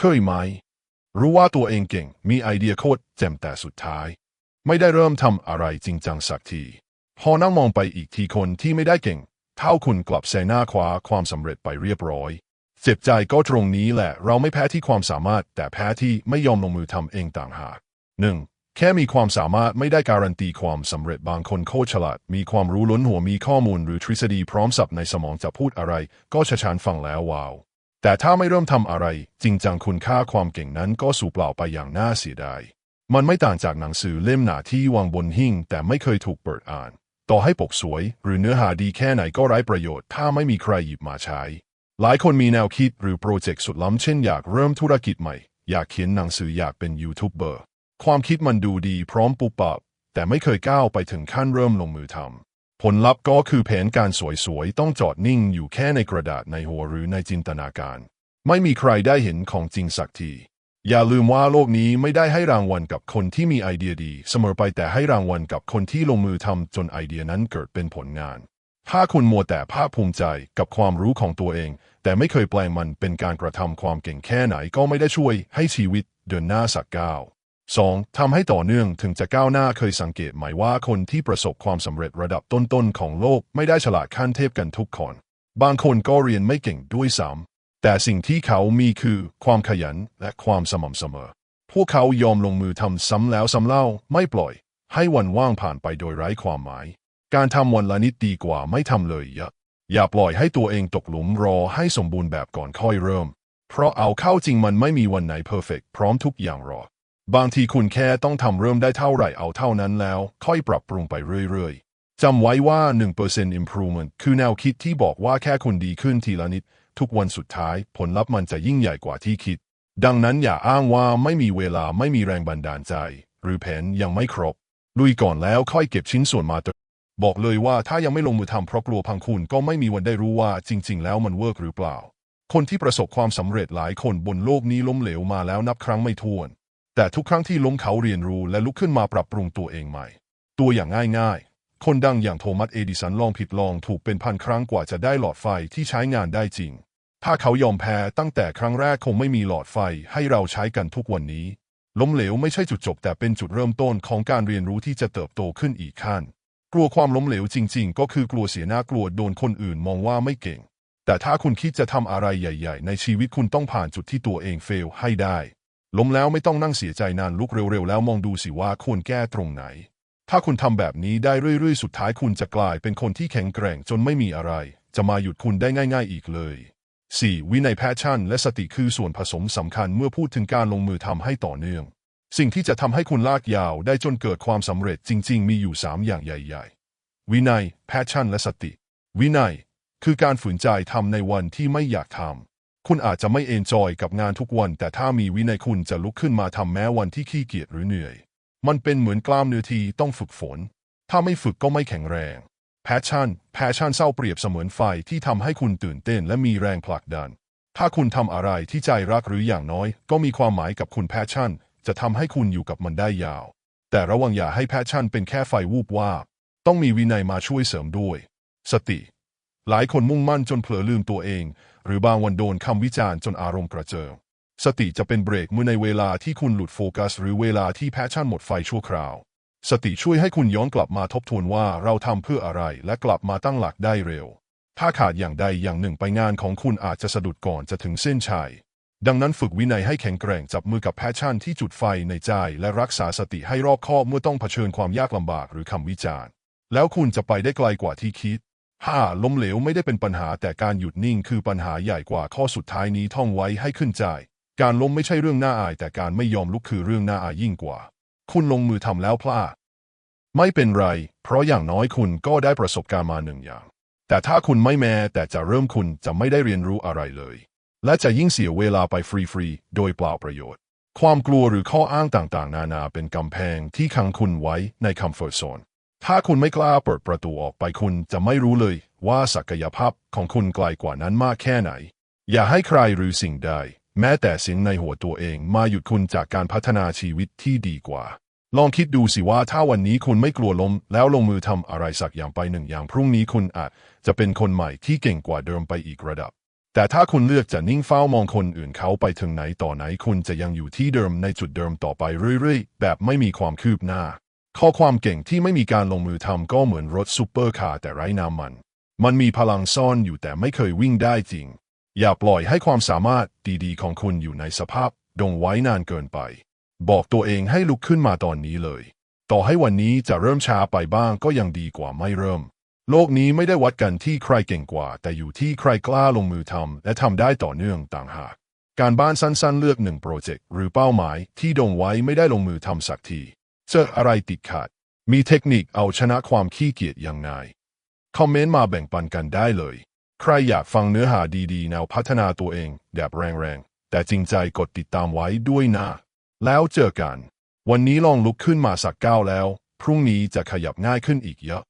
เคยไหม รู้ว่าตัวเองเก่ง มีไอเดียโคตรแจ่มแต่สุดท้าย ไม่ได้เริ่มทำอะไรจริงจังสักที พอนั่งมองไปอีกทีคนที่ไม่ได้เก่ง เท่าคุณกลับแซงหน้าคว้าความสำเร็จไปเรียบร้อยเจ็บใจก็ตรงนี้แหละ เราไม่แพ้ที่ความสามารถ แต่แพ้ที่ไม่ยอมลงมือทำเองต่างหากหนึ่งแค่มีความสามารถไม่ได้การันตีความสำเร็จบางคนโคตรฉลาด มีความรู้ล้นหัวมีข้อมูลหรือทฤษฎีพร้อมสับในสมองจะพูดอะไร ก็ชะชานฟังแล้วว้าว แต่ถ้าไม่เริ่มทำอะไร จริงจังคุณค่าความเก่งนั้นก็สูญเปล่าไปอย่างน่าเสียดาย มันไม่ต่างจากหนังสือเล่มหนาที่วางบนหิ้งแต่ไม่เคยถูกเปิดอ่าน ต่อให้ปกสวย หรือเนื้อหาดีแค่ไหนก็ไร้ประโยชน์ ถ้าไม่มีใครหยิบมาใช้ หลายคนมีแนวคิดหรือโปรเจกต์สุดล้ำเช่นอยากเริ่มธุรกิจใหม่ อยากเขียนหนังสืออยากเป็นยูทูบเบอร์ความคิดมันดูดีพร้อมปุบปับแต่ไม่เคยก้าวไปถึงขั้นเริ่มลงมือทำ ผลลัพธ์ก็คือแผนการสวยๆ ต้องจอดนิ่งอยู่แค่ในกระดาษในหัวหรือในจินตนาการ ไม่มีใครได้เห็นของจริงสักที อย่าลืมว่าโลกนี้ไม่ได้ให้รางวัลกับคนที่มีไอเดียดี เสมอไปแต่ให้รางวัลกับคนที่ลงมือทำจนไอเดียนั้นเกิดเป็นผลงาน ถ้าคุณมัวแต่ภาคภูมิใจกับความรู้ของตัวเอง แต่ไม่เคยแปลงมันเป็นการกระทำความเก่งแค่ไหนก็ไม่ได้ช่วยให้ชีวิตเดินหน้าสักก้าว 2. ทำให้ต่อเนื่องถึงจะก้าวหน้าเคยสังเกตไหมว่าคนที่ประสบความสำเร็จระดับต้นๆของโลกไม่ได้ฉลาดขั้นเทพกันทุกคน บางคนก็เรียนไม่เก่งด้วยซ้ำแต่สิ่งที่เขามีคือความขยันและความสม่ำเสมอ พวกเขายอมลงมือทำซ้ำแล้วซ้ำเล่าไม่ปล่อย ให้วันว่างผ่านไปโดยไร้ความหมาย การทำวันละนิดดีกว่าไม่ทำเลยย่าอย่าปล่อยให้ตัวเองตกหลุมรอให้สมบูรณ์แบบก่อนค่อยเริ่ม เพราะเอาเข้าจริงมันไม่มีวันไหนเพอร์เฟกพร้อมทุกอย่างหรอก บางทีคุณแค่ต้องทำเริ่มได้เท่าไหร่เอาเท่านั้นแล้ว ค่อยปรับปรุงไปเรื่อยๆ จำไว้ว่า 1% improvement คือแนวคิดที่บอกว่าแค่คุณดีขึ้นทีละนิด ทุกวันสุดท้าย ผลลัพธ์มันจะยิ่งใหญ่กว่าที่คิด ดังนั้นอย่าอ้างว่าไม่มีเวลาไม่มีแรงบันดาลใจ หรือแผนยังไม่ครบ ลุยก่อนแล้วค่อยเก็บชิ้นส่วนมาตบอกเลยว่าถ้ายังไม่ลงมือทำเพราะกลัวพังคุณก็ไม่มีวันได้รู้ว่าจริง ๆ แล้วมันเวิร์กหรือเปล่า คนที่ประสบความสำเร็จหลายคนบนโลกนี้ล้มเหลวมาแล้วนับครั้งไม่ถ้วน แต่ทุกครั้งที่ล้มเขาเรียนรู้และลุกขึ้นมาปรับปรุงตัวเองใหม่ ตัวอย่างง่ายๆ คนดังอย่างโทมัสเอดิสันลองผิดลองถูกเป็นพันครั้งกว่าจะได้หลอดไฟที่ใช้งานได้จริง ถ้าเขายอมแพ้ตั้งแต่ครั้งแรกคงไม่มีหลอดไฟให้เราใช้กันทุกวันนี้ ล้มเหลวไม่ใช่จุดจบแต่เป็นจุดเริ่มต้นของการเรียนรู้ที่จะเติบโตขึ้นอีกขั้น กลัวความล้มเหลวจริง ๆ ก็คือกลัวเสียหน้ากลัวโดนคนอื่นมองว่าไม่เก่ง แต่ถ้าคุณคิดจะทำอะไรใหญ่ ๆ ในชีวิตคุณต้องผ่านจุดที่ตัวเองเฟลให้ได้ ล้มแล้วไม่ต้องนั่งเสียใจนานลุกเร็วๆ แล้วมองดูสิว่าควรแก้ตรงไหน ถ้าคุณทำแบบนี้ได้เรื่อยๆ สุดท้ายคุณจะกลายเป็นคนที่แข็งแกร่งจนไม่มีอะไร จะมาหยุดคุณได้ง่าย ๆ อีกเลย 4. วินัยแพชชั่น และสติคือส่วนผสมสำคัญเมื่อพูดถึงการลงมือทำให้ต่อเนื่อง สิ่งที่จะทำให้คุณลากยาวได้จนเกิดความสำเร็จจริง ๆ มีอยู่ 3 อย่างใหญ่ ๆ วินัย แพชชั่น และสติ วินัย คือการฝืนใจทำในวันที่ไม่อยากทำ คุณอาจจะไม่เอนจอยกับงานทุกวัน แต่ถ้ามีวินัยคุณจะลุกขึ้นมาทำแม้วันที่ขี้เกียจหรือเหนื่อย มันเป็นเหมือนกล้ามเนื้อที่ต้องฝึกฝน ถ้าไม่ฝึกก็ไม่แข็งแรงแพชชั่นแพชชั่นเศร้าเปรียบเสมือนไฟที่ทำให้คุณตื่นเต้นและมีแรงผลักดัน ถ้าคุณทำอะไรที่ใจรักหรืออย่างน้อย ก็มีความหมายกับคุณแพชชั่น จะทำให้คุณอยู่กับมันได้ยาว แต่ระวังอย่าให้แพชชั่นเป็นแค่ไฟวูบวาบต้องมีวินัยมาช่วยเสริมด้วย สติ หลายคนมุ่งมั่นจนเผลอลืมตัวเอง หรือบางวันโดนคำวิจารณ์จนอารมณ์กระเจิงสติจะเป็นเบรกเมื่อในเวลาที่คุณหลุดโฟกัส หรือเวลาที่แพชชั่นหมดไฟชั่วคราว สติช่วยให้คุณย้อนกลับมาทบทวนว่าเราทำเพื่ออะไรและกลับมาตั้งหลักได้เร็ว ถ้าขาดอย่างใดอย่างหนึ่งไปงานของคุณอาจจะสะดุดก่อนจะถึงเส้นชัยดังนั้นฝึกวินัยให้แข็งแกร่งจับมือกับแพชชั่นที่จุดไฟในใจ และรักษาสติให้รอบคอบเมื่อต้องเผชิญความยากลำบากหรือคำวิจารณ์ แล้วคุณจะไปได้ไกลกว่าที่คิด ห้าล้มเหลวไม่ได้เป็นปัญหาแต่การหยุดนิ่งคือปัญหาใหญ่กว่าข้อสุดท้ายนี้ท่องไว้ให้ขึ้นใจ การล้มไม่ใช่เรื่องน่าอาย แต่การไม่ยอมลุกคือเรื่องน่าอายยิ่งกว่า คุณลงมือทำแล้วพลาดไม่เป็นไร เพราะอย่างน้อยคุณก็ได้ประสบการณ์มาหนึ่งอย่าง แต่ถ้าคุณไม่แม้แต่จะเริ่มคุณจะไม่ได้เรียนรู้อะไรเลย และจะยิ่งเสียเวลาไปฟรีๆ โดยเปล่าประโยชน์ ความกลัวหรือข้ออ้างต่างๆ นานาเป็นกำแพงที่ขังคุณไว้ในคอมฟอร์ทโซน ถ้าคุณไม่กล้าเปิดประตูออกไปคุณจะไม่รู้เลยว่าศักยภาพของคุณไกลกว่านั้นมากแค่ไหน อย่าให้ใครหรือสิ่งใด แม้แต่สียงในหัวตัวเองมาหยุดคุณจากการพัฒนาชีวิตที่ดีกว่า ลองคิดดูสิว่าถ้าวันนี้คุณไม่กลัวล้ม แล้วลงมือทำอะไรสักอย่างไปหนึ่งอย่างพรุ่งนี้คุณอาจจะเป็นคนใหม่ที่เก่งกว่าเดิมไปอีกระดับ แต่ถ้าคุณเลือกจะนิ่งเฝ้ามองคนอื่นเขาไปถึงไหนต่อไหนคุณจะยังอยู่ที่เดิมในจุดเดิมต่อไปเรื่อยๆ แบบไม่มีความคืบหน้า ข้อความเก่งที่ไม่มีการลงมือทำก็เหมือนรถซูเปอร์คาร์แต่ไร้น้ำมัน มันมีพลังซ่อนอยู่แต่ไม่เคยวิ่งได้จริง อย่าปล่อยให้ความสามารถดีๆ ของคุณอยู่ในสภาพดงไว้นานเกินไป บอกตัวเองให้ลุกขึ้นมาตอนนี้เลย ต่อให้วันนี้จะเริ่มช้าไปบ้างก็ยังดีกว่าไม่เริ่ม โลกนี้ไม่ได้วัดกันที่ใครเก่งกว่า แต่อยู่ที่ใครกล้าลงมือทำและทำได้ต่อเนื่องต่างหาก การบ้านสั้นๆ เลือกหนึ่งโปรเจกต์หรือเป้าหมายที่ดงไว้ไม่ได้ลงมือทำสักที จออะไรติดขัด มีเทคนิคเอาชนะความขี้เกียจยังไง คอมเมนต์มาแบ่งปันกันได้เลย ใครอยากฟังเนื้อหาดีๆ แนวพัฒนาตัวเองแบบแรงๆ แต่จริงใจกดติดตามไว้ด้วยนะ แล้วเจอกัน วันนี้ลองลุกขึ้นมาสักก้าวแล้ว พรุ่งนี้จะขยับง่ายขึ้นอีกเยอะ